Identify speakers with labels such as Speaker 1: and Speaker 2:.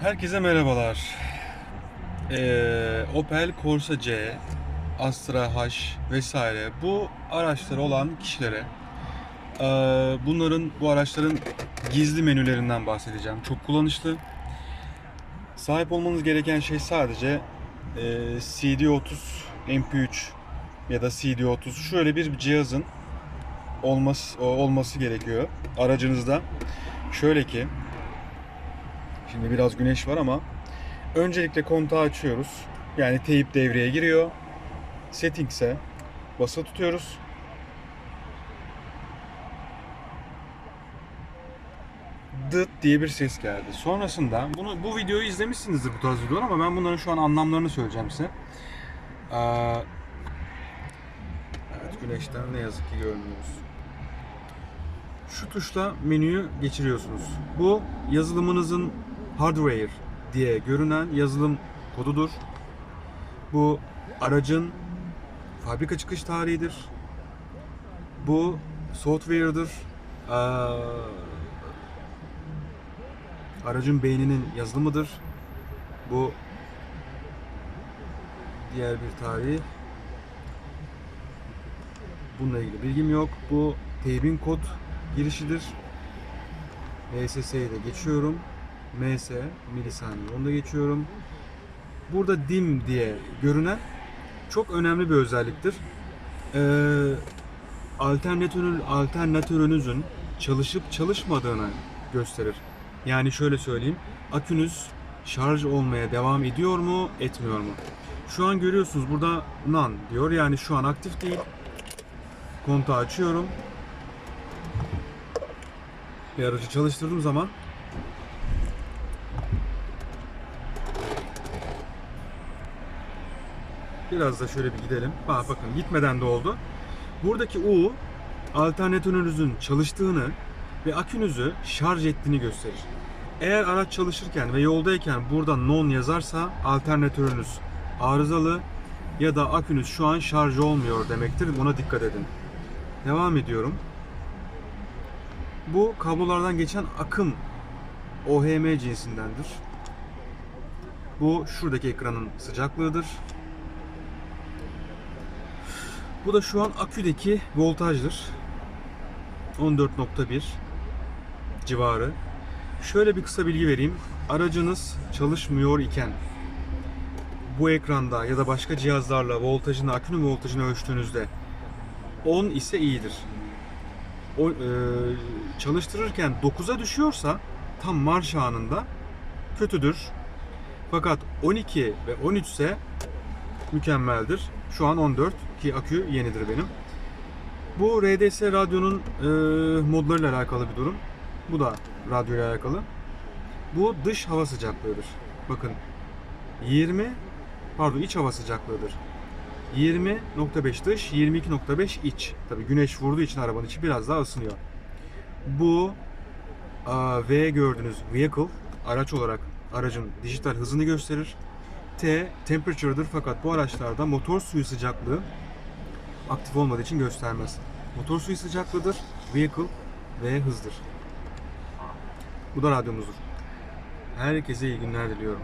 Speaker 1: Herkese merhabalar. Ee, Opel Corsa C, Astra H vesaire bu araçları olan kişilere ee, bunların bu araçların gizli menülerinden bahsedeceğim. Çok kullanışlı. Sahip olmanız gereken şey sadece ee, CD30 MP3 ya da CD30 şöyle bir cihazın olması olması gerekiyor aracınızda. Şöyle ki Şimdi biraz güneş var ama öncelikle kontağı açıyoruz. Yani teyip devreye giriyor. Settings'e basılı tutuyoruz. Dıt diye bir ses geldi. Sonrasında bunu bu videoyu izlemişsinizdir bu tarz videolar ama ben bunların şu an anlamlarını söyleyeceğim size. Ee, evet güneşten ne yazık ki görmüyoruz. Şu tuşla menüyü geçiriyorsunuz. Bu yazılımınızın hardware diye görünen yazılım kodudur. Bu aracın fabrika çıkış tarihidir. Bu software'dır. Ee, aracın beyninin yazılımıdır. Bu diğer bir tarih. Bununla ilgili bilgim yok. Bu teybin kod girişidir. MSS'yi de geçiyorum. MS milisaniye onu da geçiyorum. Burada dim diye görünen çok önemli bir özelliktir. Ee, alternatör, alternatörünüzün çalışıp çalışmadığını gösterir. Yani şöyle söyleyeyim. Akünüz şarj olmaya devam ediyor mu, etmiyor mu? Şu an görüyorsunuz burada none diyor. Yani şu an aktif değil. Kontağı açıyorum. Bir aracı çalıştırdığım zaman Biraz da şöyle bir gidelim. Ha, bakın gitmeden de oldu. Buradaki U alternatörünüzün çalıştığını ve akünüzü şarj ettiğini gösterir. Eğer araç çalışırken ve yoldayken burada non yazarsa alternatörünüz arızalı ya da akünüz şu an şarj olmuyor demektir. Buna dikkat edin. Devam ediyorum. Bu kablolardan geçen akım OHM cinsindendir. Bu şuradaki ekranın sıcaklığıdır. Bu da şu an aküdeki voltajdır. 14.1 civarı. Şöyle bir kısa bilgi vereyim. Aracınız çalışmıyor iken bu ekranda ya da başka cihazlarla voltajını, akünün voltajını ölçtüğünüzde 10 ise iyidir. O, e, çalıştırırken 9'a düşüyorsa tam marş anında kötüdür. Fakat 12 ve 13 ise mükemmeldir. Şu an 14 ki akü yenidir benim. Bu RDS radyonun e, modlarıyla alakalı bir durum. Bu da radyo ile alakalı. Bu dış hava sıcaklığıdır. Bakın 20 pardon iç hava sıcaklığıdır. 20.5 dış, 22.5 iç. Tabii güneş vurduğu için arabanın içi biraz daha ısınıyor. Bu a, V gördüğünüz vehicle araç olarak aracın dijital hızını gösterir. T temperature'dır fakat bu araçlarda motor suyu sıcaklığı aktif olmadığı için göstermez. Motor suyu sıcaklığıdır, vehicle ve hızdır. Bu da radyomuzdur. Herkese iyi günler diliyorum.